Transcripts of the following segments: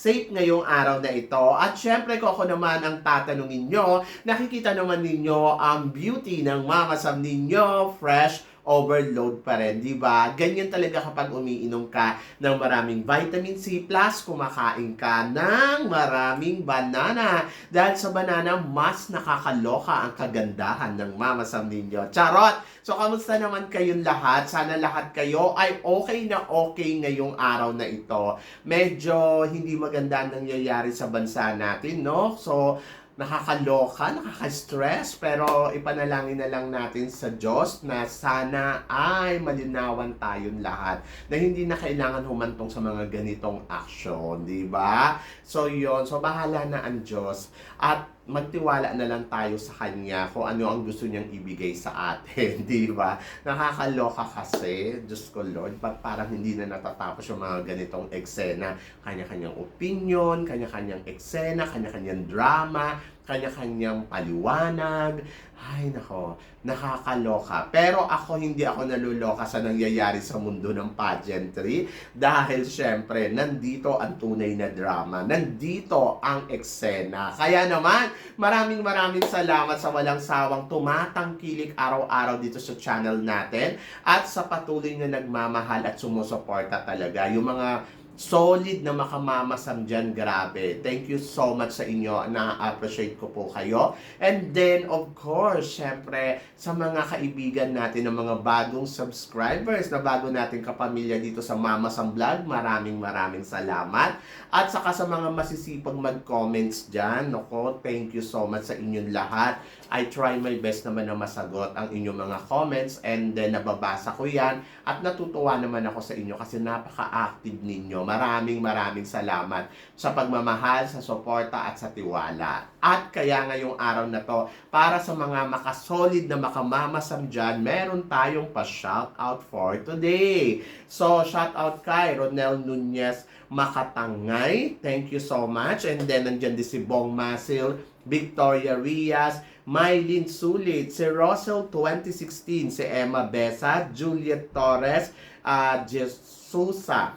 safe ngayong araw na ito. At syempre ko ako naman ang tatanungin nyo, nakikita naman ninyo ang beauty ng Mama Sam ninyo, fresh overload pa rin, di ba? Ganyan talaga kapag umiinom ka ng maraming vitamin C plus kumakain ka ng maraming banana. Dahil sa banana, mas nakakaloka ang kagandahan ng Mama Sam ninyo. Charot! So, kamusta naman kayong lahat? Sana lahat kayo ay okay na okay ngayong araw na ito. Medyo hindi maganda ang nangyayari sa bansa natin, no? So, nakakaloka, nakaka-stress, pero ipanalangin na lang natin sa Diyos na sana ay malinawan tayong lahat na hindi na kailangan humantong sa mga ganitong action, di ba? So yon so bahala na ang Diyos at magtiwala na lang tayo sa Kanya kung ano ang gusto niyang ibigay sa atin, di ba? Nakakaloka kasi, Diyos ko Lord, ba't parang hindi na natatapos yung mga ganitong eksena? Kanya-kanyang opinion, kanya-kanyang eksena, kanya-kanyang drama, kanya-kanyang paliwanag. Ay, nako, nakakaloka. Pero ako, hindi ako naluloka sa nangyayari sa mundo ng pageantry dahil syempre, nandito ang tunay na drama. Nandito ang eksena. Kaya naman, maraming maraming salamat sa walang sawang tumatangkilik araw-araw dito sa channel natin at sa patuloy na nagmamahal at sumusuporta talaga. Yung mga solid na makamamasam dyan, grabe. Thank you so much sa inyo. Na-appreciate ko po kayo. And then, of course, syempre, sa mga kaibigan natin, ng mga bagong subscribers na bago natin kapamilya dito sa Mama Sam Vlog, maraming maraming salamat. At saka sa mga masisipag mag-comments dyan, nako, thank you so much sa inyong lahat. I try my best naman na masagot ang inyong mga comments and then nababasa ko yan at natutuwa naman ako sa inyo kasi napaka-active ninyo. Maraming maraming salamat sa pagmamahal, sa suporta at sa tiwala. At kaya ngayong araw na to, para sa mga makasolid na makamamasam dyan, meron tayong pa-shoutout for today. So, shoutout kay Ronel Nunez Makatangay. Thank you so much. And then, nandyan din si Bong Masil, Victoria Rias, Mylene Sulit, si Russell 2016, si Emma Besa, Juliet Torres, uh, Jesusa,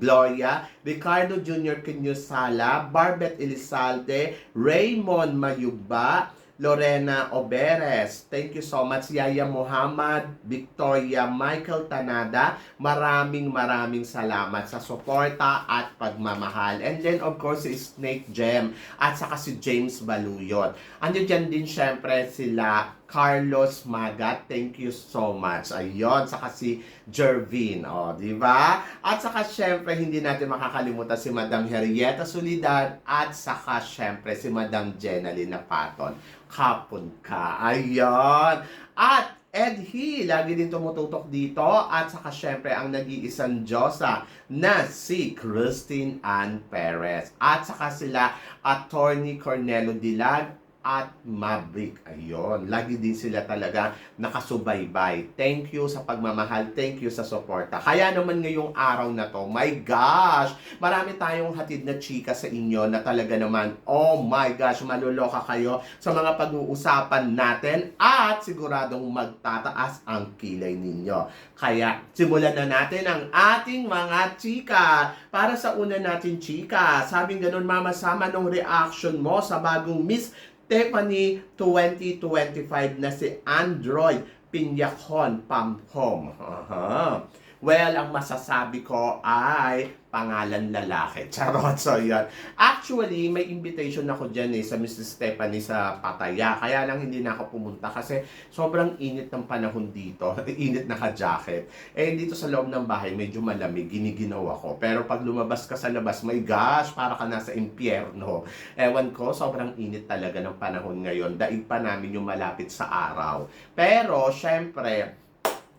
Gloria, Ricardo Jr. Quinyosala, Barbet Elizalde, Raymond Mayuba, Lorena Oberes. Thank you so much. Yaya Muhammad, Victoria, Michael Tanada. Maraming maraming salamat sa suporta at pagmamahal. And then of course si Snake Gem at saka si James Baluyot. Andiyan dyan din syempre sila Carlos Magat. Thank you so much. Ayun, saka si Jervin, oh, di ba? At saka syempre hindi natin makakalimutan si Madam Henrietta Solidad at saka syempre si Madam Jenaline Paton. Kapon ka. Ayun. At Ed He, lagi din tumututok dito. At saka syempre ang nag-iisang Diyosa na si Christine Ann Perez. At saka sila Attorney Cornelo Dilag at Maverick. Ayun, lagi din sila talaga nakasubaybay. Thank you sa pagmamahal, thank you sa suporta. Kaya naman ngayong araw na to, my gosh, marami tayong hatid na chika sa inyo na talaga naman, oh my gosh, maluloka kayo sa mga pag-uusapan natin at siguradong magtataas ang kilay ninyo. Kaya simulan na natin ang ating mga chika. Para sa una natin chika, sabing ganun mamasama nung reaction mo sa bagong Miss Stephanie 2025 na si Android Pinyakon Pamphom. Aha. Well, ang masasabi ko ay pangalan lalaki. Charot, so yun. Actually, may invitation ako dyan eh sa Mrs. Stephanie sa Pataya. Kaya lang hindi na ako pumunta kasi sobrang init ng panahon dito. init na ka-jacket. Eh, dito sa loob ng bahay, medyo malamig. Giniginaw ako. Pero pag lumabas ka sa labas, my gosh, para ka nasa impyerno. Ewan ko, sobrang init talaga ng panahon ngayon. Daig pa namin yung malapit sa araw. Pero, syempre,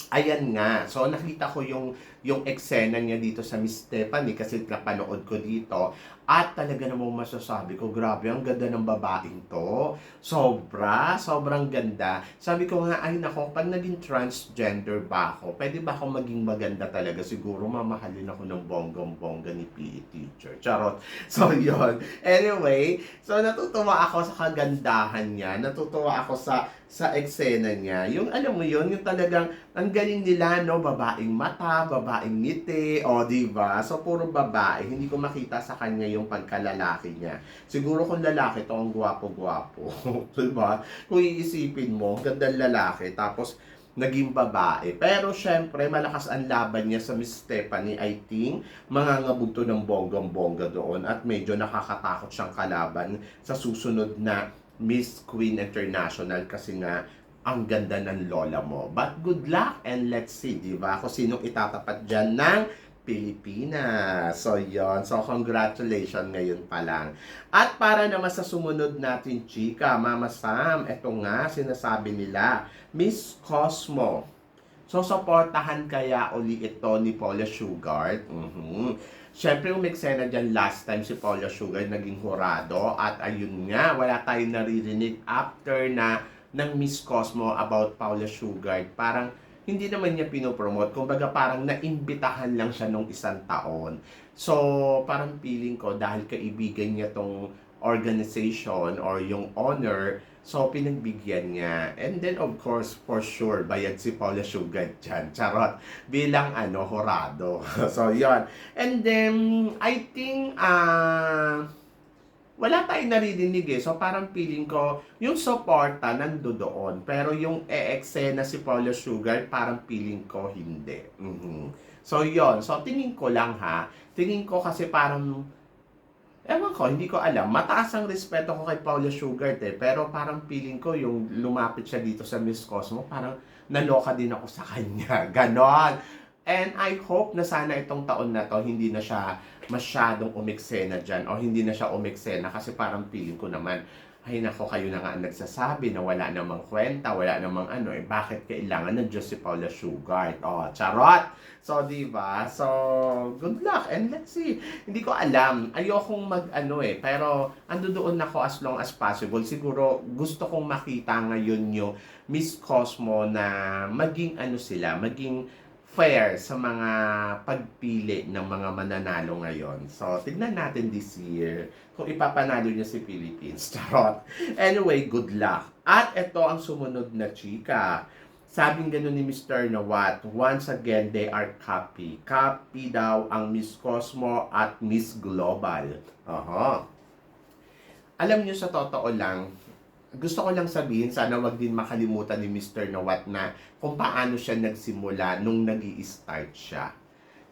Ayan nga. So nakita ko yung yung eksena niya dito sa Miss Stephanie kasi napanood ko dito. At talaga namang masasabi ko, grabe, ang ganda ng babaeng to. Sobra, sobrang ganda. Sabi ko nga, ay nako, pag naging transgender ba ako, pwede ba ako maging maganda talaga? Siguro mamahalin ako ng bonggong-bongga ni PE teacher. Charot. So, yon Anyway, so natutuwa ako sa kagandahan niya. Natutuwa ako sa sa eksena niya. Yung alam mo yon yung talagang ang galing nila, no? Babaeng mata, babaeng ngiti, o di ba? So, puro babae. Hindi ko makita sa kanya yung pagkalalaki niya. Siguro kung lalaki to, ang gwapo-gwapo. di ba? Kung iisipin mo, gandang lalaki, tapos naging babae. Pero syempre, malakas ang laban niya sa Miss Stephanie, I think. Mangangabog to ng bonggang-bongga doon at medyo nakakatakot siyang kalaban sa susunod na Miss Queen International kasi nga ang ganda ng lola mo. But good luck and let's see, di ba? Kung sinong itatapat dyan ng Pilipinas. So, yon So, congratulations ngayon pa lang. At para naman sa sumunod natin, chika, Mama Sam, eto nga, sinasabi nila, Miss Cosmo, So, supportahan kaya uli ito ni Paula Sugar. Mhm. Siyempre, umeksena dyan last time si Paula Sugar naging hurado. At ayun nga, wala tayong naririnig after na ng Miss Cosmo about Paula Sugar. Parang hindi naman niya pinopromote. Kumbaga parang naimbitahan lang siya nung isang taon. So, parang feeling ko dahil kaibigan niya tong organization or yung honor, so pinagbigyan niya. And then of course, for sure, bayad si Paula Sugar dyan. Charot. Bilang ano, horado. so, yon And then, I think, ah, wala tayong naririnig eh. So parang feeling ko, yung suporta nando doon. Pero yung e-eksena si Paula Sugar, parang feeling ko hindi. Mhm. So yon So tingin ko lang ha. Tingin ko kasi parang, ewan ko, hindi ko alam. Mataas ang respeto ko kay Paula Sugar eh. Pero parang feeling ko yung lumapit siya dito sa Miss Cosmo, parang naloka din ako sa kanya. Ganon. And I hope na sana itong taon na to, hindi na siya masyadong umeksena dyan o hindi na siya umeksena kasi parang feeling ko naman ay nako kayo na nga ang nagsasabi na wala namang kwenta, wala namang ano, eh bakit kailangan ng Diyos si Paula Sugar? Oh, charot! So, di ba? So, good luck and let's see. Hindi ko alam. Ayokong mag ano eh, pero ando doon ako as long as possible. Siguro gusto kong makita ngayon yung Miss Cosmo na maging ano sila, maging fair sa mga pagpili ng mga mananalo ngayon. So, tignan natin this year kung ipapanalo niya si Philippines. Charot. Anyway, good luck. At ito ang sumunod na chika. Sabing gano'n ni Mr. Nawat, once again, they are copy. Copy daw ang Miss Cosmo at Miss Global. Aha. Alam niyo sa totoo lang, gusto ko lang sabihin, sana wag din makalimutan ni Mr. Nawat na kung paano siya nagsimula nung nag start siya.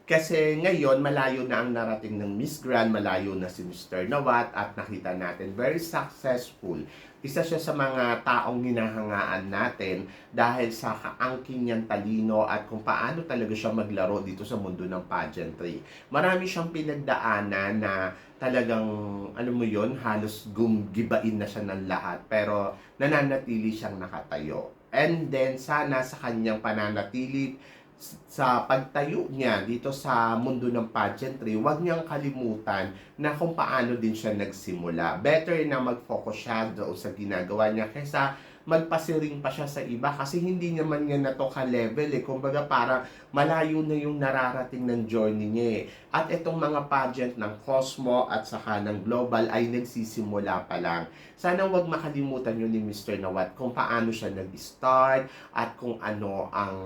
Kasi ngayon, malayo na ang narating ng Miss Grand, malayo na si Mr. Nawat at nakita natin, very successful. Isa siya sa mga taong hinahangaan natin dahil sa kaangking niyang talino at kung paano talaga siya maglaro dito sa mundo ng pageantry. Marami siyang pinagdaanan na talagang, ano mo yon halos gumgibain na siya ng lahat. Pero nananatili siyang nakatayo. And then, sana sa kanyang pananatili sa pagtayo niya dito sa mundo ng pageantry, huwag niyang kalimutan na kung paano din siya nagsimula. Better na mag-focus siya doon sa ginagawa niya kaysa magpasiring pa siya sa iba kasi hindi naman niya na to ka-level eh. Kumbaga parang malayo na yung nararating ng journey niya eh. At itong mga pageant ng Cosmo at saka ng Global ay nagsisimula pa lang. Sana wag makalimutan yun ni Mr. Nawat kung paano siya nag-start at kung ano ang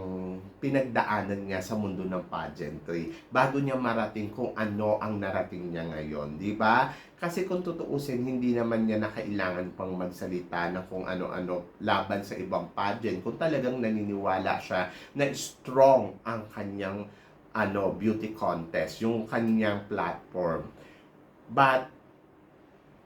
pinagdaanan niya sa mundo ng pageantry bago niya marating kung ano ang narating niya ngayon. Di ba? Kasi kung tutuusin, hindi naman niya na kailangan pang magsalita ng kung ano-ano laban sa ibang pageant. Kung talagang naniniwala siya na strong ang kanyang ano beauty contest, yung kanyang platform. But,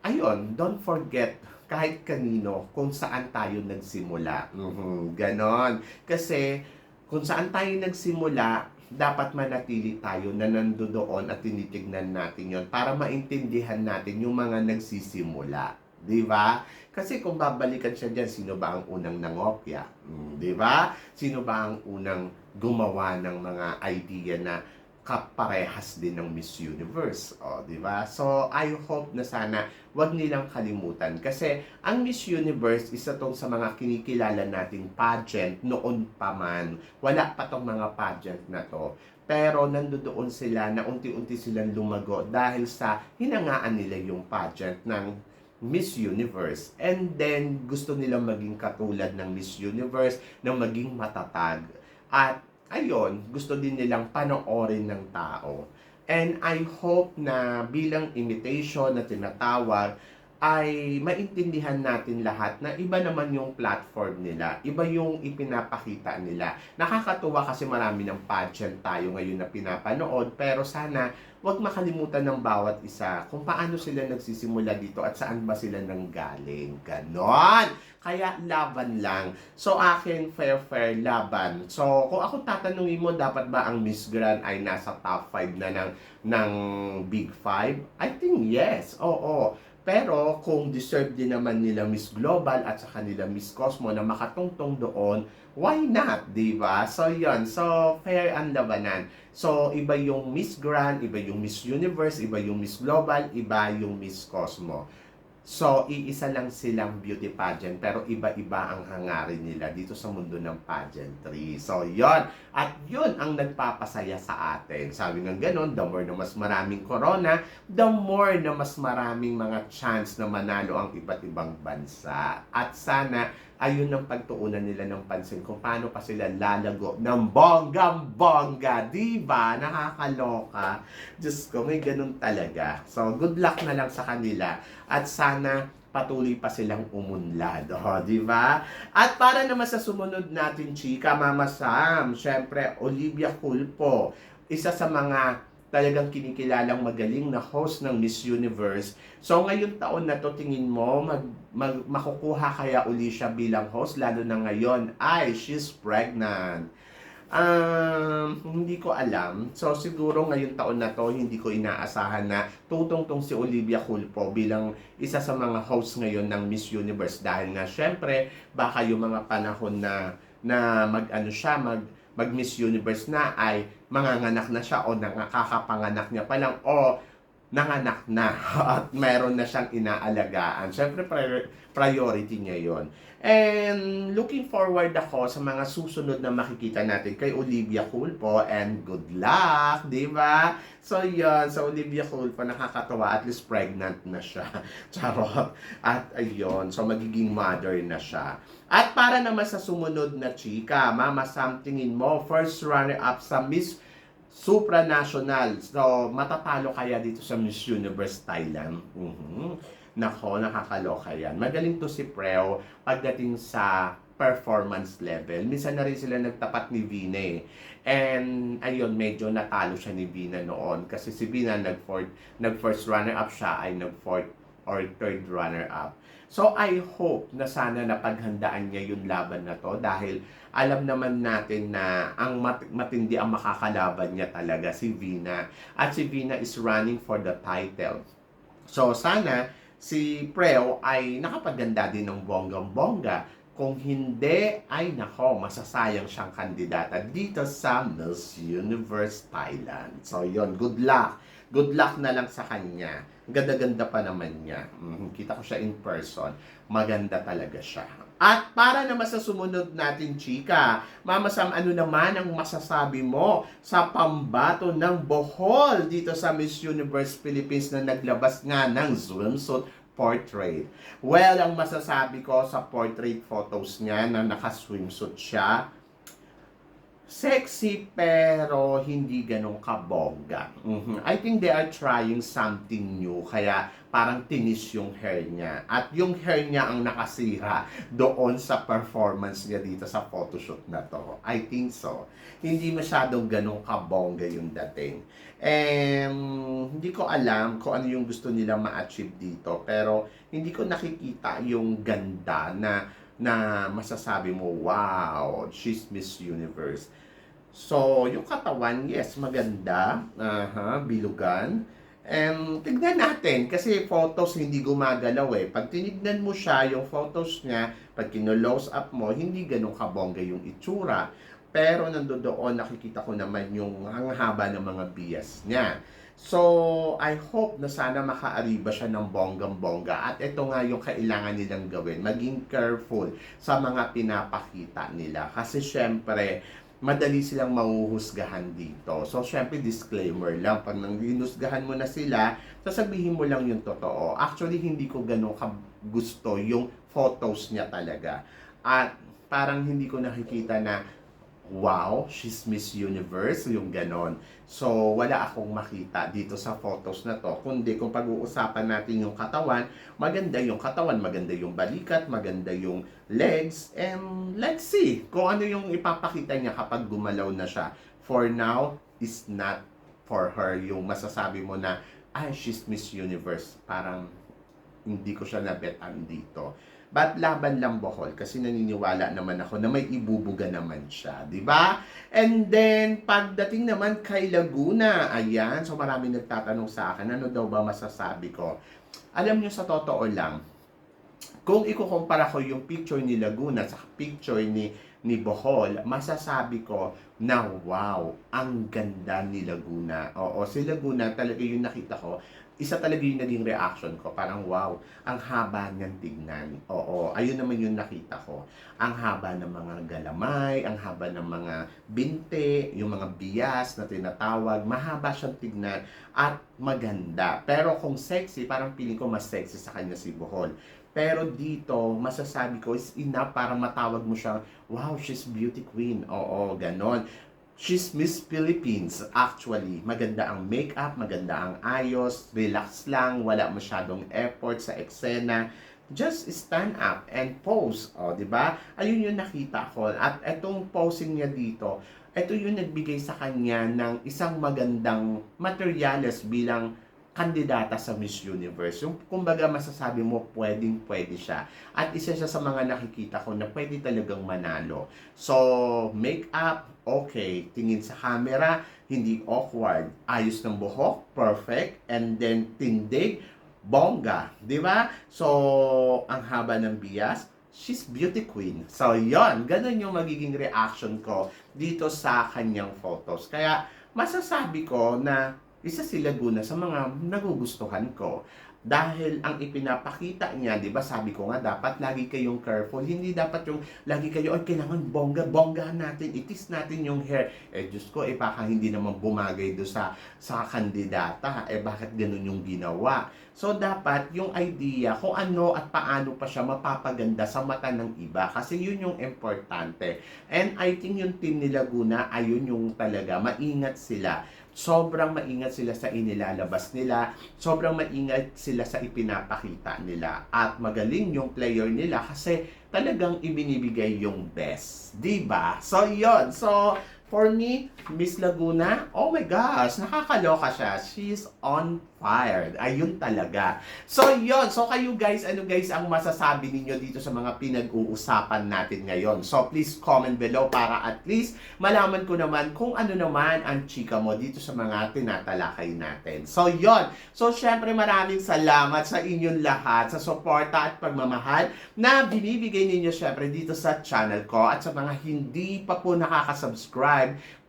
ayun, don't forget kahit kanino kung saan tayo nagsimula. Mhm, ganon. Kasi, kung saan tayo nagsimula, dapat manatili tayo na nandoon at tinitignan natin yon para maintindihan natin yung mga nagsisimula. Di ba? Kasi kung babalikan siya dyan, sino ba ang unang nangopya? Mm, di ba? Sino ba ang unang gumawa ng mga idea na kaparehas din ng Miss Universe. O, di ba? So, I hope na sana wag nilang kalimutan. Kasi, ang Miss Universe, isa tong sa mga kinikilala nating pageant noon pa man. Wala pa tong mga pageant na to. Pero nandoon sila na unti-unti silang lumago dahil sa hinangaan nila yung pageant ng Miss Universe. And then, gusto nilang maging katulad ng Miss Universe na maging matatag. At ayun, gusto din nilang panoorin ng tao. And I hope na bilang imitation na tinatawag, ay maintindihan natin lahat na iba naman yung platform nila, iba yung ipinapakita nila. Nakakatuwa kasi marami ng pageant tayo ngayon na pinapanood, pero sana wag makalimutan ng bawat isa kung paano sila nagsisimula dito at saan ba sila nanggaling. Ganon! Kaya laban lang. So akin, fair fair laban. So kung ako tatanungin mo, dapat ba ang Miss Grand ay nasa top 5 na ng, ng Big 5? I think yes. Oo. Pero kung deserve din naman nila Miss Global at sa kanila Miss Cosmo na makatungtong doon, why not, di ba? So yun, so fair ang labanan. So iba yung Miss Grand, iba yung Miss Universe, iba yung Miss Global, iba yung Miss Cosmo. So, iisa lang silang beauty pageant pero iba-iba ang hangarin nila dito sa mundo ng pageantry. So, yon At yun ang nagpapasaya sa atin. Sabi ng ganon, the more na mas maraming corona, the more na mas maraming mga chance na manalo ang iba't ibang bansa. At sana, ayun ang pagtuunan nila ng pansin kung paano pa sila lalago ng bonggang-bongga. Di ba? Nakakaloka. Diyos ko, may ganun talaga. So, good luck na lang sa kanila. At sana patuloy pa silang umunlad. O, di ba? At para naman sa sumunod natin, chika, Mama Sam, syempre, Olivia Culpo, isa sa mga talagang kinikilalang magaling na host ng Miss Universe. So ngayon taon na to tingin mo mag, mag makukuha kaya uli siya bilang host lalo na ngayon ay she's pregnant. Um, hindi ko alam. So siguro ngayong taon na to hindi ko inaasahan na tutungtong si Olivia Culpo bilang isa sa mga host ngayon ng Miss Universe dahil nga syempre baka yung mga panahon na na mag ano siya mag mag Miss Universe na ay manganganak na siya o nakakapanganak niya pa lang o nanganak na at meron na siyang inaalagaan. Siyempre, pri- priority niya yon. And looking forward ako sa mga susunod na makikita natin kay Olivia Culpo and good luck, di ba? So yun, sa Olivia Culpo nakakatawa, at least pregnant na siya. Charot. At ayun, so magiging mother na siya. At para naman sa sumunod na chika, Mama Sam, tingin mo, first runner-up sa Miss supranational. So, matatalo kaya dito sa Miss Universe Thailand. Mhm. Nako, nakakaloka yan. Magaling to si Preo pagdating sa performance level. Minsan na rin sila nagtapat ni Vina eh. And ayun, medyo natalo siya ni Vina noon. Kasi si Vina nag-fourth, nag-first runner-up siya ay nag-fourth or third runner-up. So I hope na sana napaghandaan niya yung laban na to dahil alam naman natin na ang mat- matindi ang makakalaban niya talaga si Vina. At si Vina is running for the title. So sana si Preo ay nakapaganda din ng bonggang-bongga. Kung hindi, ay nako, masasayang siyang kandidata dito sa Miss Universe Thailand. So yon good luck. Good luck na lang sa kanya. Ganda-ganda pa naman niya. Mhm, Kita ko siya in person. Maganda talaga siya. At para naman sa sumunod natin, chika, Mama Sam, ano naman ang masasabi mo sa pambato ng Bohol dito sa Miss Universe Philippines na naglabas nga ng swimsuit portrait. Well, ang masasabi ko sa portrait photos niya na naka-swimsuit siya, sexy pero hindi ganun kabongga. Mhm. I think they are trying something new kaya parang tinis yung hair niya. At yung hair niya ang nakasira doon sa performance niya dito sa photoshoot na to. I think so. Hindi masyadong ganun kabongga yung dating. And hindi ko alam kung ano yung gusto nila ma-achieve dito pero hindi ko nakikita yung ganda na na masasabi mo, wow, she's Miss Universe. So, yung katawan, yes, maganda. Aha, bilugan. And tignan natin, kasi photos hindi gumagalaw eh. Pag tinignan mo siya, yung photos niya, pag kinulose up mo, hindi ganun kabongga yung itsura. Pero nandoon nakikita ko naman yung ang haba ng mga bias niya. So, I hope na sana makaariba siya ng bonggang-bongga. At ito nga yung kailangan nilang gawin. Maging careful sa mga pinapakita nila. Kasi syempre, madali silang mahuhusgahan dito. So, syempre, disclaimer lang. Pag nang hinusgahan mo na sila, sasabihin mo lang yung totoo. Actually, hindi ko ganun ka gusto yung photos niya talaga. At parang hindi ko nakikita na wow, she's Miss Universe, yung ganon. So, wala akong makita dito sa photos na to. Kundi kung pag-uusapan natin yung katawan, maganda yung katawan, maganda yung balikat, maganda yung legs, and let's see kung ano yung ipapakita niya kapag gumalaw na siya. For now, is not for her yung masasabi mo na, ay, she's Miss Universe. Parang hindi ko siya nabetan dito. But laban lang Bohol kasi naniniwala naman ako na may ibubuga naman siya, di ba? And then, pagdating naman kay Laguna, ayan, so marami nagtatanong sa akin, ano daw ba masasabi ko? Alam niyo sa totoo lang, kung ikukumpara ko yung picture ni Laguna sa picture ni ni Bohol, masasabi ko na wow, ang ganda ni Laguna. Oo, si Laguna talaga yung nakita ko, isa talaga yung naging reaction ko. Parang wow, ang haba niyang tignan. Oo, ayun naman yung nakita ko. Ang haba ng mga galamay, ang haba ng mga binte, yung mga bias na tinatawag, mahaba siyang tignan at maganda. Pero kung sexy, parang feeling ko mas sexy sa kanya si Bohol. Pero dito, masasabi ko is enough para matawag mo siya, wow, she's beauty queen. Oo, ganon. She's Miss Philippines, actually. Maganda ang makeup, maganda ang ayos, relax lang, wala masyadong effort sa eksena. Just stand up and pose. O, di ba? Ayun yung nakita ko. At etong posing niya dito, ito yung nagbigay sa kanya ng isang magandang materials bilang kandidata sa Miss Universe. Yung kumbaga masasabi mo pwedeng pwede siya. At isa siya sa mga nakikita ko na pwede talagang manalo. So, makeup, okay. Tingin sa camera, hindi awkward. Ayos ng buhok, perfect. And then tindig, bongga. Di ba? So, ang haba ng bias, she's beauty queen. So, yon Ganun yung magiging reaction ko dito sa kanyang photos. Kaya, masasabi ko na isa si Laguna sa mga nagugustuhan ko. Dahil ang ipinapakita niya, di ba sabi ko nga, dapat lagi kayong careful. Hindi dapat yung lagi kayo, ay kailangan bongga, bongga natin, itis natin yung hair. Eh, Diyos ko, eh baka hindi naman bumagay do sa, sa kandidata. Eh, bakit ganun yung ginawa? So, dapat yung idea kung ano at paano pa siya mapapaganda sa mata ng iba. Kasi yun yung importante. And I think yung team ni Laguna, ayun yung talaga, maingat sila sobrang maingat sila sa inilalabas nila, sobrang maingat sila sa ipinapakita nila, at magaling yung player nila kasi talagang ibinibigay yung best. ba? So, yon So, for me, Miss Laguna, oh my gosh, nakakaloka siya. She's on fire. Ayun talaga. So, yon So, kayo guys, ano guys ang masasabi ninyo dito sa mga pinag-uusapan natin ngayon? So, please comment below para at least malaman ko naman kung ano naman ang chika mo dito sa mga tinatalakay natin. So, yon So, syempre maraming salamat sa inyong lahat sa suporta at pagmamahal na binibigay ninyo syempre dito sa channel ko at sa mga hindi pa po nakaka-subscribe